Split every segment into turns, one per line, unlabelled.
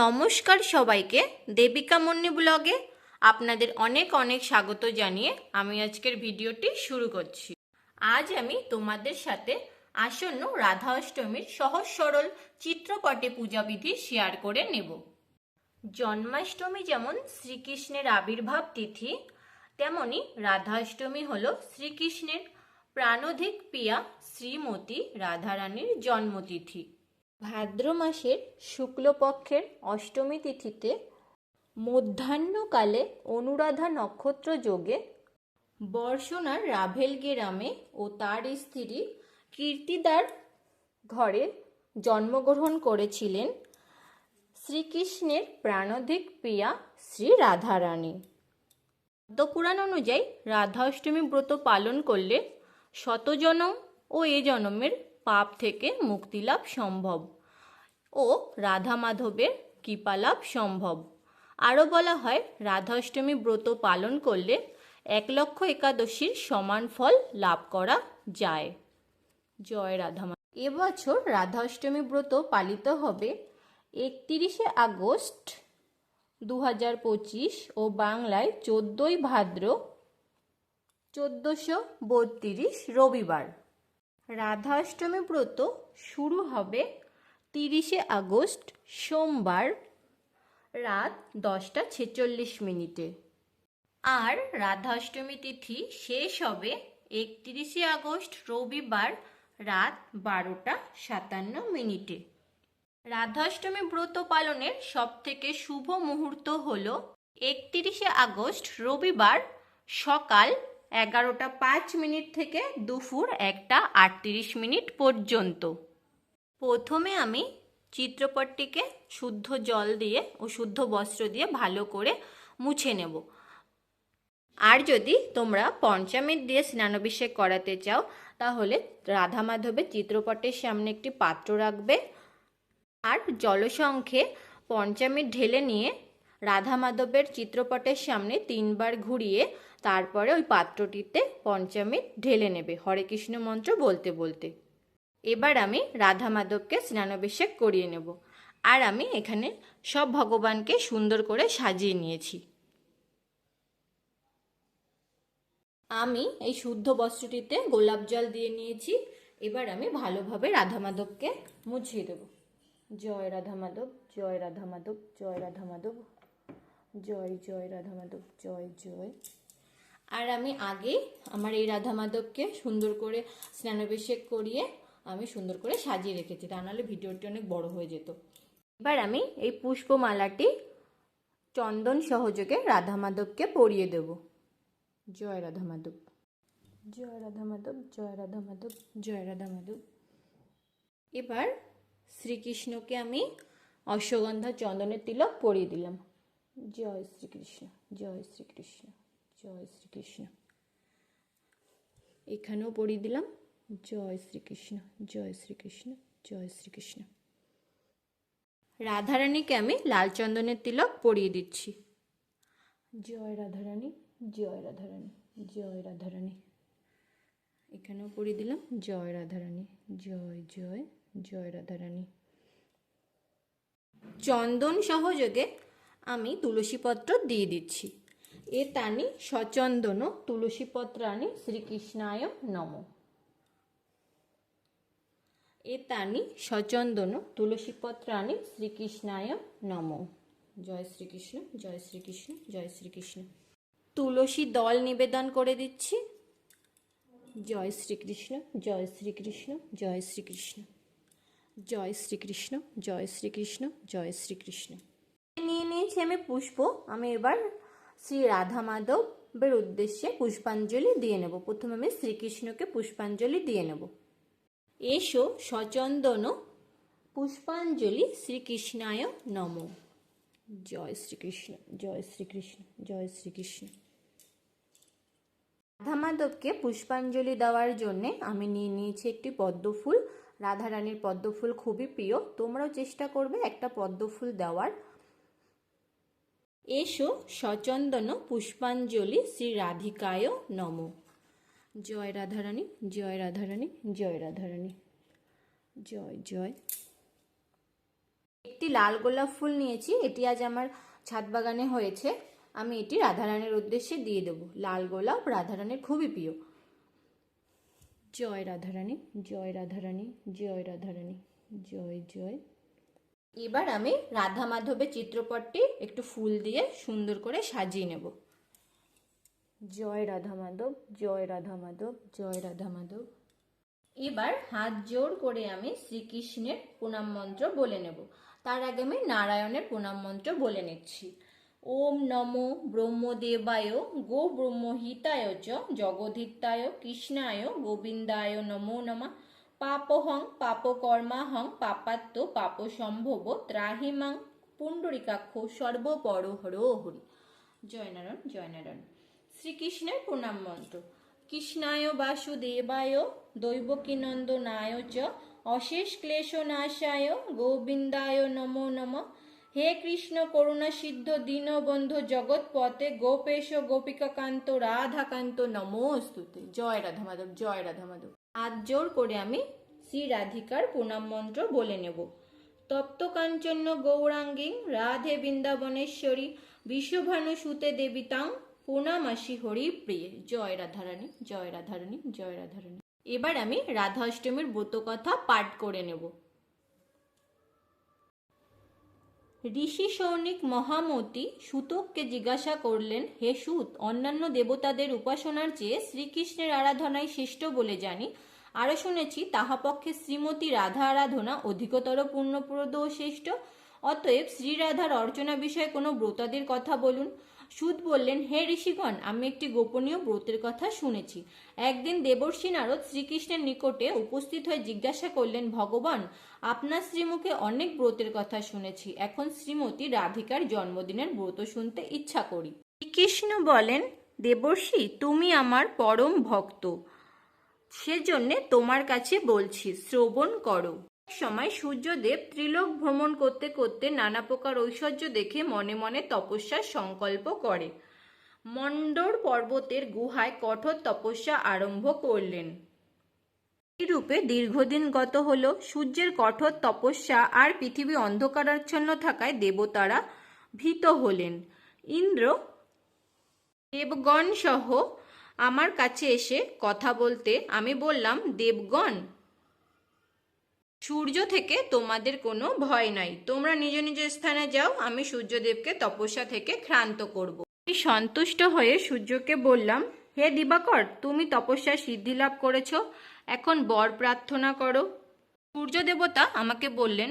নমস্কার সবাইকে দেবিকা মুন্নি ব্লগে আপনাদের অনেক অনেক স্বাগত জানিয়ে আমি আজকের ভিডিওটি শুরু করছি আজ আমি তোমাদের সাথে আসন্ন রাধা অষ্টমীর সহজ সরল চিত্রপটে পূজাবিধি শেয়ার করে নেব জন্মাষ্টমী যেমন শ্রীকৃষ্ণের আবির্ভাব তিথি তেমনি রাধাষ্টমী হল শ্রীকৃষ্ণের প্রাণধিক পিয়া শ্রীমতী রাধারানীর জন্মতিথি ভাদ্র মাসের শুক্লপক্ষের অষ্টমী তিথিতে মধ্যাহ্নকালে অনুরাধা নক্ষত্র যোগে বর্ষণার রাভেল গ্রামে ও তার স্ত্রী কীর্তিদার ঘরে জন্মগ্রহণ করেছিলেন শ্রীকৃষ্ণের প্রাণধিক প্রিয়া শ্রী রাধারানী পদ্মপুরাণ অনুযায়ী রাধা অষ্টমী ব্রত পালন করলে শতজনম ও এ জনমের পাপ থেকে মুক্তি লাভ সম্ভব ও রাধা মাধবের কৃপা লাভ সম্ভব আরও বলা হয় রাধাষ্টমী ব্রত পালন করলে এক লক্ষ একাদশীর সমান ফল লাভ করা যায় জয় রাধা এবছর রাধাষ্টমী ব্রত পালিত হবে একত্রিশে আগস্ট দু হাজার পঁচিশ ও বাংলায় চোদ্দই ভাদ্র চোদ্দোশো বত্রিশ রবিবার রাধাষ্টমী ব্রত শুরু হবে তিরিশে আগস্ট সোমবার রাত দশটা ছেচল্লিশ মিনিটে আর রাধাষ্টমী তিথি শেষ হবে একত্রিশে আগস্ট রবিবার রাত বারোটা সাতান্ন মিনিটে রাধাষ্টমী ব্রত পালনের সবথেকে শুভ মুহূর্ত হল একত্রিশে আগস্ট রবিবার সকাল এগারোটা পাঁচ মিনিট থেকে দুপুর একটা আটত্রিশ মিনিট পর্যন্ত প্রথমে আমি চিত্রপটটিকে শুদ্ধ জল দিয়ে ও শুদ্ধ বস্ত্র দিয়ে ভালো করে মুছে নেব আর যদি তোমরা পঞ্চামিত দিয়ে স্নানাভিষেক করাতে চাও তাহলে রাধা মাধবের চিত্রপটের সামনে একটি পাত্র রাখবে আর জলসংখ্যে পঞ্চামিত ঢেলে নিয়ে রাধা মাধবের চিত্রপটের সামনে তিনবার ঘুরিয়ে তারপরে ওই পাত্রটিতে পঞ্চামৃত ঢেলে নেবে হরে কৃষ্ণ মন্ত্র বলতে বলতে এবার আমি রাধা মাধবকে স্নানাভিষেক করিয়ে নেব আর আমি এখানে সব ভগবানকে সুন্দর করে সাজিয়ে নিয়েছি আমি এই শুদ্ধ বস্ত্রটিতে গোলাপ জল দিয়ে নিয়েছি এবার আমি ভালোভাবে রাধা মাধবকে মুছিয়ে দেবো জয় রাধা মাধব জয় রাধা মাধব জয় রাধা মাধব জয় জয় রাধা মাধব জয় জয় আর আমি আগে আমার এই রাধা মাধবকে সুন্দর করে স্নানাভিষেক করিয়ে আমি সুন্দর করে সাজিয়ে রেখেছি তা নাহলে ভিডিওটি অনেক বড় হয়ে যেত এবার আমি এই পুষ্পমালাটি চন্দন সহযোগে রাধা মাধবকে পরিয়ে দেব জয় রাধা মাধব জয় রাধা মাধব জয় রাধা মাধব জয় রাধা মাধব এবার শ্রীকৃষ্ণকে আমি অশ্বগন্ধা চন্দনের তিলক পরিয়ে দিলাম জয় শ্রীকৃষ্ণ জয় শ্রীকৃষ্ণ জয় শ্রীকৃষ্ণ এখানেও পড়িয়ে দিলাম জয় শ্রীকৃষ্ণ জয় শ্রীকৃষ্ণ জয় শ্রীকৃষ্ণ রাধারানীকে আমি লাল চন্দনের তিলক পরিয়ে দিচ্ছি জয় রাধারানী জয় রাধারানী জয় রাধারানী এখানেও পড়িয়ে দিলাম জয় রাধারানী জয় জয় জয় রাধারানী চন্দন সহযোগে আমি তুলসীপত্র দিয়ে দিচ্ছি এ তানি সচন্দন তুলসীপত্রাণী শ্রীকৃষ্ণায় নম এ তানি সচন্দন তুলসীপত্রাণী শ্রীকৃষ্ণায় নম জয় শ্রীকৃষ্ণ জয় শ্রীকৃষ্ণ জয় শ্রীকৃষ্ণ তুলসী দল নিবেদন করে দিচ্ছি জয় শ্রীকৃষ্ণ জয় শ্রীকৃষ্ণ জয় শ্রীকৃষ্ণ জয় শ্রীকৃষ্ণ জয় শ্রীকৃষ্ণ জয় শ্রীকৃষ্ণ নিয়েছি আমি পুষ্প আমি এবার শ্রী রাধা মাধবের উদ্দেশ্যে পুষ্পাঞ্জলি দিয়ে নেব প্রথমে আমি শ্রীকৃষ্ণকে পুষ্পাঞ্জলি দিয়ে নেব এসো সচন্দন পুষ্পাঞ্জলি শ্রীকৃষ্ণায় নম জয় শ্রীকৃষ্ণ জয় শ্রীকৃষ্ণ জয় শ্রীকৃষ্ণ রাধা মাধবকে পুষ্পাঞ্জলি দেওয়ার জন্যে আমি নিয়ে নিয়েছি একটি পদ্ম ফুল রাধারানীর পদ্ম ফুল খুবই প্রিয় তোমরাও চেষ্টা করবে একটা পদ্ম ফুল দেওয়ার এসো সচন্দন পুষ্পাঞ্জলি শ্রী রাধিকায় নম জয় রাধারানী জয় রাধারানী জয় রাধারানী জয় জয় একটি লাল গোলাপ ফুল নিয়েছি এটি আজ আমার ছাদ বাগানে হয়েছে আমি এটি রাধারানীর উদ্দেশ্যে দিয়ে দেব লাল গোলাপ রাধারানীর খুবই প্রিয় জয় রাধারানী জয় রাধারানী জয় রাধারানী জয় জয় এবার আমি রাধা মাধবের চিত্রপটটি একটু ফুল দিয়ে সুন্দর করে সাজিয়ে নেব জয় রাধা মাধব জয় রাধা মাধব জয় রাধা মাধব এবার হাত জোর করে আমি শ্রীকৃষ্ণের প্রণাম মন্ত্র বলে নেব তার আগে আমি নারায়ণের প্রণাম মন্ত্র বলে নিচ্ছি ওম নম ব্রহ্মদেবায় গো ব্রহ্মহিতায় চ জগধিতায় কৃষ্ণায় গোবিন্দায় নমো নমা পাপহং পাপকর্মাহং পাপাত্ম পাপ সম্ভব ত্রাহিমাং পুণ্ডরিকাক্ষ সর্বপরহর হরি জয়নারণ জয়নারণ শ্রীকৃষ্ণের প্রণাম মন্ত্র কৃষ্ণায় বাসুদেবায় দৈবকীনন্দনায় চ অশেষ ক্লেশ নাশায় গোবিন্দায় নমো নম হে কৃষ্ণ করুণা সিদ্ধ দীনবন্ধু জগৎপথে গোপেশ গোপিকাকান্ত রাধাকান্ত নমস্তুতে জয় রাধা মাধব জয় রাধা মাধব আজ জোর করে আমি শ্রী রাধিকার প্রণাম মন্ত্র বলে নেব তপ্ত কাঞ্চন্য গৌরাঙ্গী রাধে বৃন্দাবনেশ্বরী বিশ্বভানু সুতে দেবিতাং প্রণামাসি হরি প্রিয়ে জয় রাধারানী জয় রাধারানী জয় রাধারানী এবার আমি রাধা অষ্টমীর ব্রত কথা পাঠ করে নেব ঋষি সৈনিক মহামতি সুতককে জিজ্ঞাসা করলেন হে সুত অন্যান্য দেবতাদের উপাসনার চেয়ে শ্রীকৃষ্ণের আরাধনাই শ্রেষ্ঠ বলে জানি আরও শুনেছি তাহা পক্ষে শ্রীমতী রাধা আরাধনা অধিকতর পূর্ণপ্রদ ও শ্রেষ্ঠ অতএব শ্রীরাধার অর্চনা বিষয়ে কোনো ব্রতাদের কথা বলুন সুদ বললেন হে ঋষিগণ আমি একটি গোপনীয় ব্রতের কথা শুনেছি একদিন দেবর্ষী নারদ শ্রীকৃষ্ণের নিকটে উপস্থিত হয়ে জিজ্ঞাসা করলেন ভগবান আপনার শ্রীমুখে অনেক ব্রতের কথা শুনেছি এখন শ্রীমতী রাধিকার জন্মদিনের ব্রত শুনতে ইচ্ছা করি শ্রীকৃষ্ণ বলেন দেবর্ষী তুমি আমার পরম ভক্ত সেজন্যে তোমার কাছে বলছি শ্রবণ করো সময় সূর্যদেব ত্রিলোক ভ্রমণ করতে করতে নানা প্রকার ঐশ্বর্য দেখে মনে মনে তপস্যার সংকল্প করে মণ্ডর পর্বতের গুহায় কঠোর তপস্যা আরম্ভ করলেন রূপে দীর্ঘদিন গত হল সূর্যের কঠোর তপস্যা আর পৃথিবী অন্ধকারাচ্ছন্ন থাকায় দেবতারা ভীত হলেন ইন্দ্র দেবগণ সহ আমার কাছে এসে কথা বলতে আমি বললাম দেবগণ সূর্য থেকে তোমাদের কোনো ভয় নাই তোমরা নিজ নিজ স্থানে যাও আমি সূর্যদেবকে তপস্যা থেকে ক্ষান্ত করব সন্তুষ্ট হয়ে সূর্যকে বললাম হে দিবাকর তুমি তপস্যা সিদ্ধি লাভ করেছ এখন বর প্রার্থনা করো সূর্য দেবতা আমাকে বললেন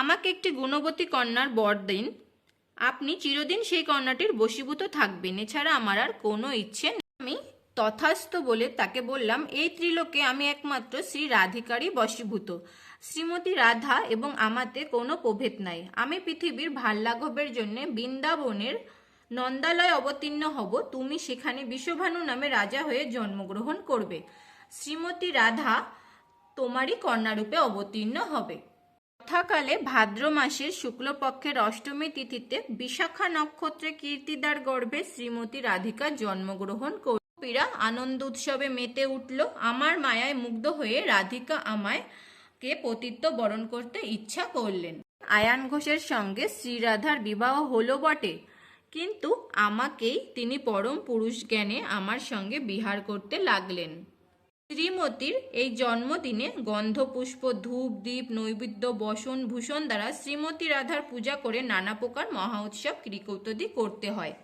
আমাকে একটি গুণবতী কন্যার বর দিন আপনি চিরদিন সেই কন্যাটির বশীভূত থাকবেন এছাড়া আমার আর কোনো ইচ্ছে আমি তথাস্থ বলে তাকে বললাম এই ত্রিলোকে আমি একমাত্র শ্রী রাধিকারই বশীভূত শ্রীমতী রাধা এবং আমাতে কোনো প্রভেদ নাই আমি পৃথিবীর ভাল্লাঘবের জন্য বৃন্দাবনের নন্দালয় অবতীর্ণ হব তুমি সেখানে বিশ্বভানু নামে রাজা হয়ে জন্মগ্রহণ করবে শ্রীমতী রাধা তোমারই কন্যারূপে অবতীর্ণ হবে যথাকালে ভাদ্র মাসের শুক্লপক্ষের অষ্টমী তিথিতে বিশাখা নক্ষত্রে কীর্তিদার গর্ভে শ্রীমতী রাধিকা জন্মগ্রহণ কর্পীরা আনন্দ উৎসবে মেতে উঠল আমার মায়ায় মুগ্ধ হয়ে রাধিকা আমায় কে পতিত্ব বরণ করতে ইচ্ছা করলেন আয়ান ঘোষের সঙ্গে শ্রীরাধার বিবাহ হলো বটে কিন্তু আমাকেই তিনি পরম পুরুষ জ্ঞানে আমার সঙ্গে বিহার করতে লাগলেন শ্রীমতীর এই জন্মদিনে গন্ধপুষ্প ধূপ দ্বীপ নৈবেদ্য বসন ভূষণ দ্বারা শ্রীমতী রাধার পূজা করে নানা প্রকার মহা উৎসব করতে হয়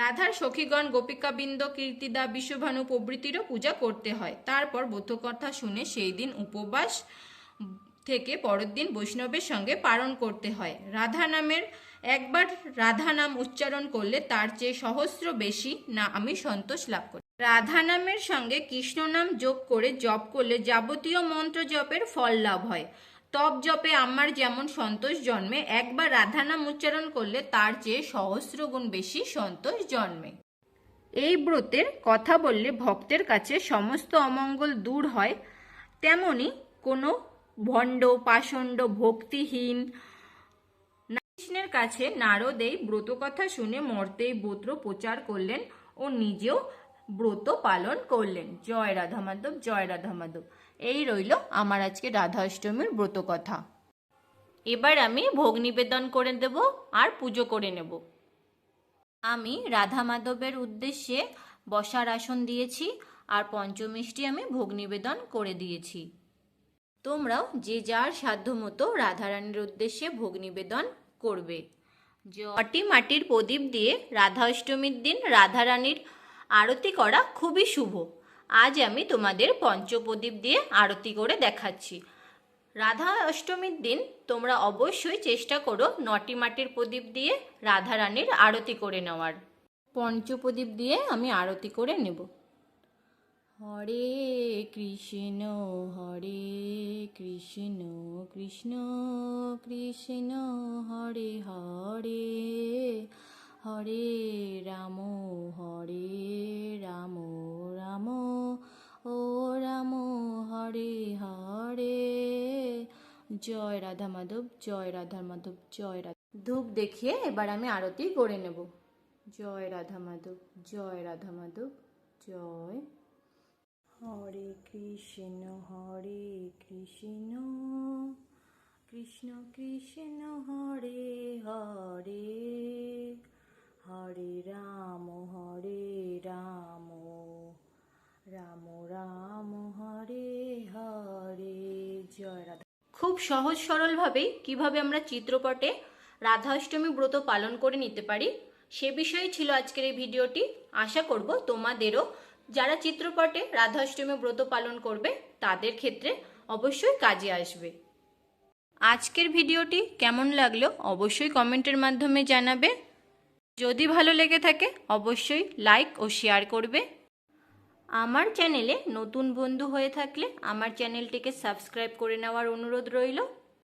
রাধার সখীগণ গোপিকাবৃন্দ কীর্তিদা বিশ্বভানু প্রভৃতিরও পূজা করতে হয় তারপর কথা শুনে সেই দিন উপবাস থেকে পরের দিন বৈষ্ণবের সঙ্গে পালন করতে হয় রাধা নামের একবার রাধা নাম উচ্চারণ করলে তার চেয়ে সহস্র বেশি না আমি সন্তোষ লাভ করি রাধা নামের সঙ্গে কৃষ্ণ নাম যোগ করে জপ করলে যাবতীয় মন্ত্র জপের ফল লাভ হয় তপ জপে আমার যেমন সন্তোষ জন্মে একবার রাধা নাম উচ্চারণ করলে তার চেয়ে সহস্র গুণ বেশি সন্তোষ জন্মে এই ব্রতের কথা বললে ভক্তের কাছে সমস্ত অমঙ্গল দূর হয় তেমনি কোনো ভণ্ড পাষণ্ড ভক্তিহীন কৃষ্ণের কাছে নারদ এই কথা শুনে মর্তেই ব্রত প্রচার করলেন ও নিজেও ব্রত পালন করলেন জয় রাধা মাধব জয় রাধা মাধব এই রইল আমার আজকে রাধা অষ্টমীর ব্রত কথা এবার আমি ভোগ নিবেদন করে দেব আর পুজো করে নেব আমি রাধা মাধবের উদ্দেশ্যে বসার আসন দিয়েছি আর পঞ্চমিষ্টি আমি ভোগ নিবেদন করে দিয়েছি তোমরাও যে যার সাধ্য মতো রাধারানীর উদ্দেশ্যে ভোগ নিবেদন করবে জটি মাটির প্রদীপ দিয়ে রাধা অষ্টমীর দিন রাধারানীর আরতি করা খুবই শুভ আজ আমি তোমাদের পঞ্চপ্রদীপ দিয়ে আরতি করে দেখাচ্ছি রাধা অষ্টমীর দিন তোমরা অবশ্যই চেষ্টা করো নটি মাটির প্রদীপ দিয়ে রাধা রানীর আরতি করে নেওয়ার পঞ্চপ্রদীপ দিয়ে আমি আরতি করে নেব হরে কৃষ্ণ হরে কৃষ্ণ কৃষ্ণ কৃষ্ণ হরে হরে হরে রাম হরে রাম রাম ও রাম হরে হরে জয় রাধা মাধব জয় রাধা মাধব জয় রাধা ধূপ দেখিয়ে এবার আমি আরতি করে নেব জয় রাধা মাধব জয় রাধা মাধব জয় হরে কৃষ্ণ হরে কৃষ্ণ কৃষ্ণ কৃষ্ণ হরে হরে হরে রাম হরে রাম রাম রাম হরে হরে জয় রাধা খুব সহজ সরলভাবেই কিভাবে আমরা চিত্রপটে রাধা অষ্টমী ব্রত পালন করে নিতে পারি সে বিষয়ে ছিল আজকের এই ভিডিওটি আশা করব তোমাদেরও যারা চিত্রপটে রাধা অষ্টমী ব্রত পালন করবে তাদের ক্ষেত্রে অবশ্যই কাজে আসবে আজকের ভিডিওটি কেমন লাগলো অবশ্যই কমেন্টের মাধ্যমে জানাবে যদি ভালো লেগে থাকে অবশ্যই লাইক ও শেয়ার করবে আমার চ্যানেলে নতুন বন্ধু হয়ে থাকলে আমার চ্যানেলটিকে সাবস্ক্রাইব করে নেওয়ার অনুরোধ রইল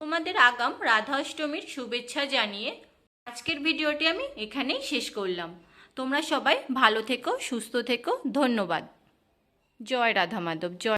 তোমাদের আগাম রাধাষ্টমীর শুভেচ্ছা জানিয়ে আজকের ভিডিওটি আমি এখানেই শেষ করলাম তোমরা সবাই ভালো থেকো সুস্থ থেকো ধন্যবাদ জয় রাধা মাধব জয়